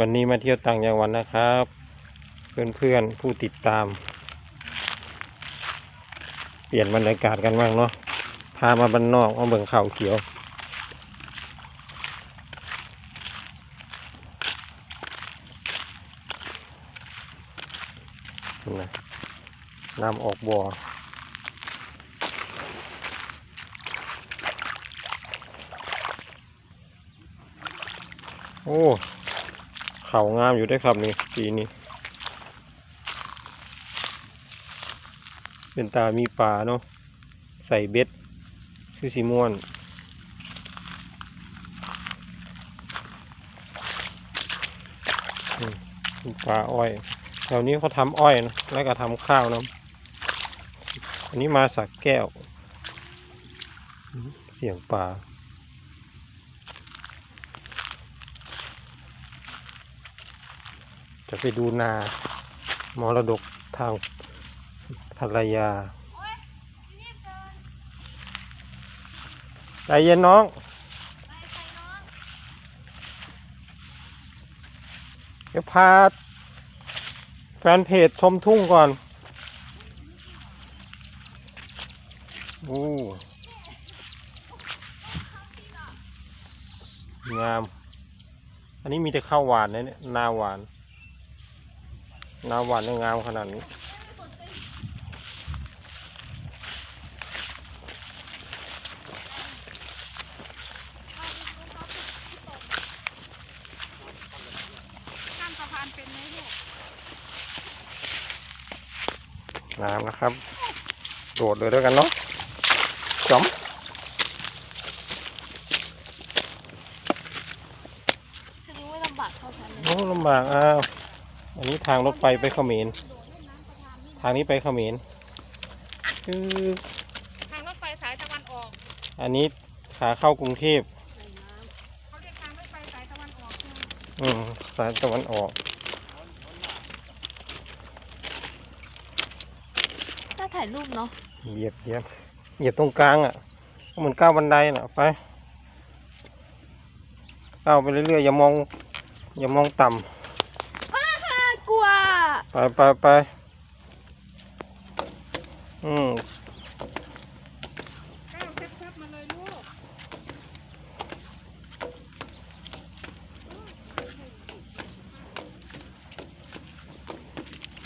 วันนี้มาเที่ยวต่างจังหวัดนะครับ เพื่อนๆผู้ติดตาม เปลี่ยนบรรยากาศกันบ้างเนาะพามาบ้านนอกมาเบิ่งเขาเขียวนะน้ำออกบ่อโอ้ เขางามอยู่ได้ครับนี่ปีนี้เป็นตามีปลาเนาะใส่เบ็ดคือสีม่วนปลาอ้อยแถวนี้เขาทำอ้อยนะแล้วก็ทำข้าวนะอันนี้มาสักแก้ว เสียงป่า จะไปดูนามรดกทางภรรยาใจเย็นน้อง เดี๋ยวพาแฟนเพจชมทุ่งก่อนโอ้งาม อันนี้มีแต่ข้าวหวานนะเนี่ยนาหวาน นาหวานเนี่ยงามขนาดนี้ข้ามสะพานเป็นไหมลูกน้ำนะครับ โดดเลยด้วยกันเนาะจอมฉันรู้ว่าลำบากเท่าฉันเลยโอ้ลำบากอ้าว อันนี้ทางรถไฟไปเขมรทางนี้ไปเขมรคือทางรถไฟสายตะวันออกอันนี้ขาเข้ากรุงเทพเขาเรียกทางรถไฟสายตะวันออกใช่ไหมอืมสายตะวันออกน่าถ่ายรูปเนาะเหยียบเหยียบเหยียบตรงกลางอะเหมือนก้าวบันไดน่ะไปก้าวไปเรื่อยๆอย่ามอง อย่ามองต่ำว้ากลัว ไปไปไปอืมก้าวแคบๆมาเลยลูก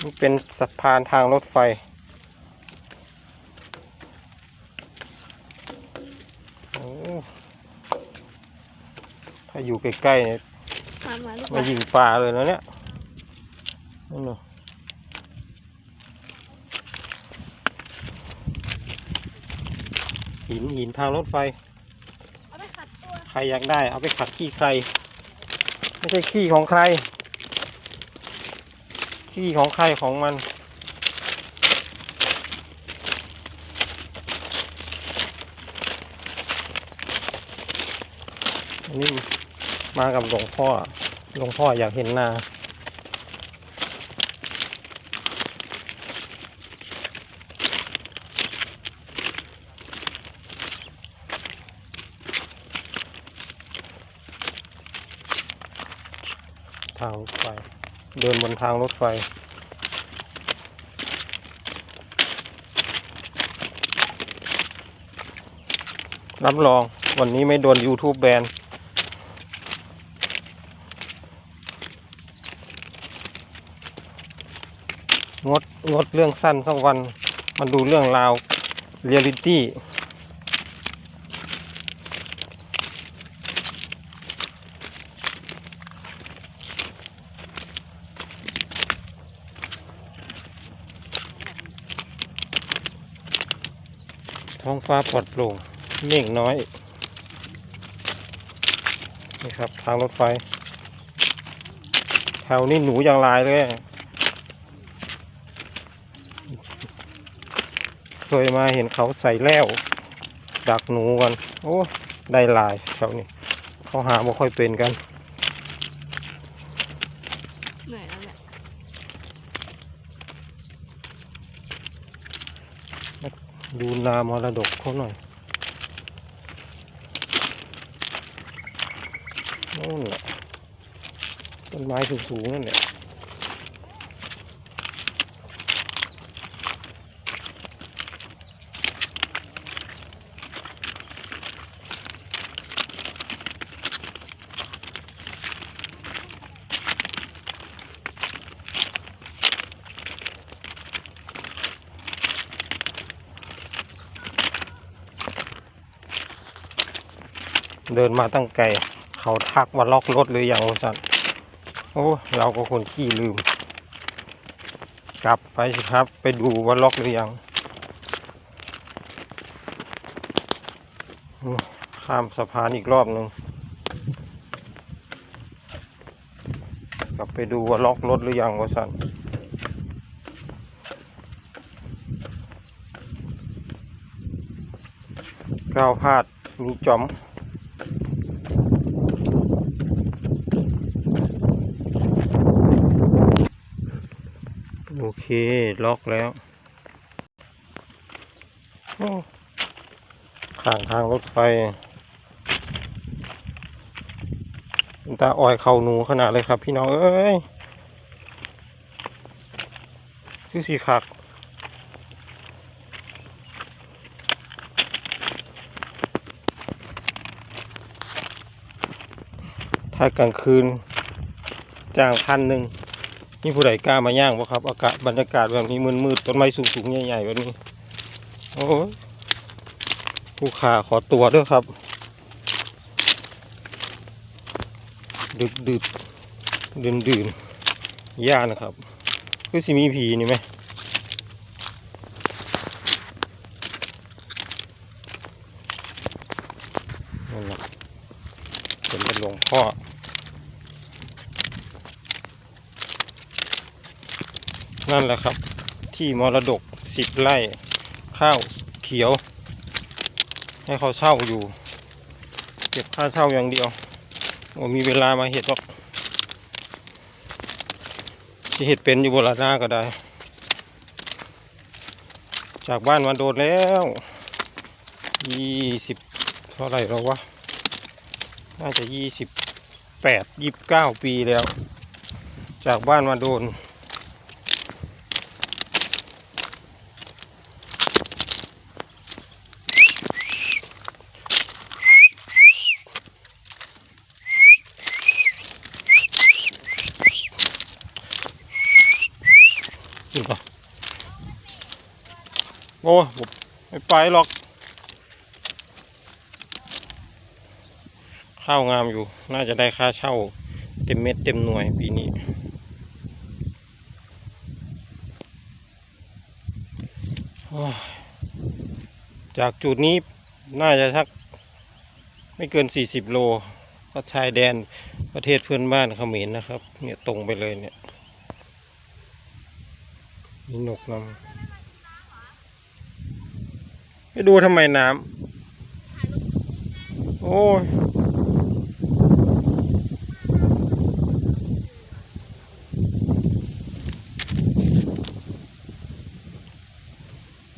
นี่เป็นสะพานทางรถไฟ โอ้ถ้าอยู่ใกล้ๆเนี่ย มามาลูกมายิงปลาเลยนะเนี่ยนั่นน่ะ หินหินทางรถไฟ เอาไปขัดตัวใครอยากได้ เอาไปขัดขี้ใคร ไม่ใช่ขี้ของใคร ขี้ของใครของมัน อันนี้มากับหลวงพ่อ หลวงพ่ออยากเห็นนา ทางรถไฟ เดินบนทางรถไฟ รับรองวันนี้ไม่โดน YouTube แบนงดงดเรื่องสั้นสักวัน มันดูเรื่องราวเรียลิตี้ ท้องฟ้าปลอดโปร่งเมฆน้อย นี่ครับ ทางรถไฟ แถวนี้หนูอย่างลายเลย เคยมาเห็นเขาใส่แล้ว ดักหนูกัน โอ้ ได้ลายแถวนี้ เขาหาไม่ค่อยเป็นกัน เหนื่อยแล้วแหละ ดูนามรดกเขาหน่อยนู่นแหละต้นต้นไม้สูงๆนั่นแหละ เดินมาตั้งไกล เขาทักว่าล็อกรถหรือยังวะสันโอ้เราก็คนขี้ลืม กลับไปสิครับ ไปดูว่าล็อกหรือยังข้ามสะพานอีกรอบหนึ่งกลับไปดูว่าล็อกรถหรือยังวะสันก้าวพลาดมีจอม เค ล็อกแล้วข้างทางรถไฟตาออยเข่าหนูขนาดเลยครับ พี่น้อง เอ้ยคือสีขักถ้ากลางคืนจ้างพันหนึ่ง นี่ผู้ใดกล้ามาย่างบ่ครับอากาศบรรยากาศแบบนี้มืดๆต้นไม้สูงๆใหญ่ๆแบบนี้โอ้ยผู้ขาขอตัวด้วยครับ ดึกดึกดื่นดื่นย่านะครับคือสิมีผีนี่ไหมนั่นแหละเป็นเป็นหลวงพ่อ นั่นแหละครับ ที่มรดกสิบไร่ข้าวเขียว ให้เขาเช่าอยู่เก็บค่าเช่าอย่างเดียวโอ้มีเวลามาเห็ดหรอกที่เห็ดเป็นอยู่โบราณนาก็ได้ จากบ้านมาโดดแล้วยี่สิบเท่าไหร่แล้ววะ น่าจะยี่สิบแปดยี่สิบเก้าปีแล้ว จากบ้านมาโดน จริงปะ โอ้ผมไม่ไปหรอก ข้าวงามอยู่ น่าจะได้ค่าเช่า เต็มเม็ดเต็มหน่วยปีนี้ จากจุดนี้น่าจะสักไม่เกินสี่สิบโล ก็ชายแดนประเทศเพื่อนบ้านเขมรนะครับ เนี่ยตรงไปเลยเนี่ยมีนกนำ ไปดูทำไมน้ำ โอ้ย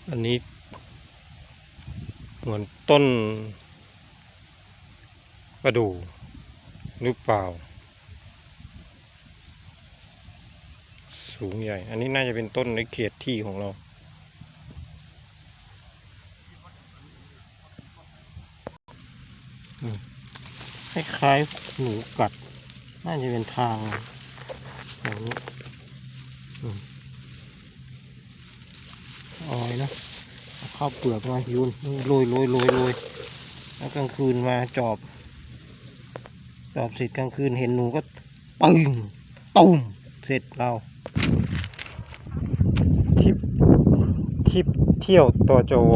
อันนี้ เหมือนต้นประดู่หรือเปล่า สูงใหญ่ อันนี้น่าจะเป็นต้นในเขตที่ของเรา อืม คล้ายๆหนูกัด น่าจะเป็นทางอย่างนี้ออยนะเข้าวเปลือกมายุนโรยโรยโรยโรยแล้วกลางคืนมาจอบ จอบเสร็จกลางคืนเห็นหนูก็ปึ้งตุ้มเสร็จเราทิปทิปเที่ยวตัวจว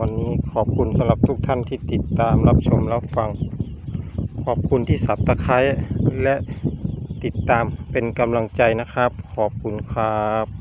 วันนี้ขอบคุณสำหรับทุกท่านที่ติดตามรับชมรับฟัง ขอบคุณที่สับตะไคร้และติดตามเป็นกำลังใจนะครับ ขอบคุณครับ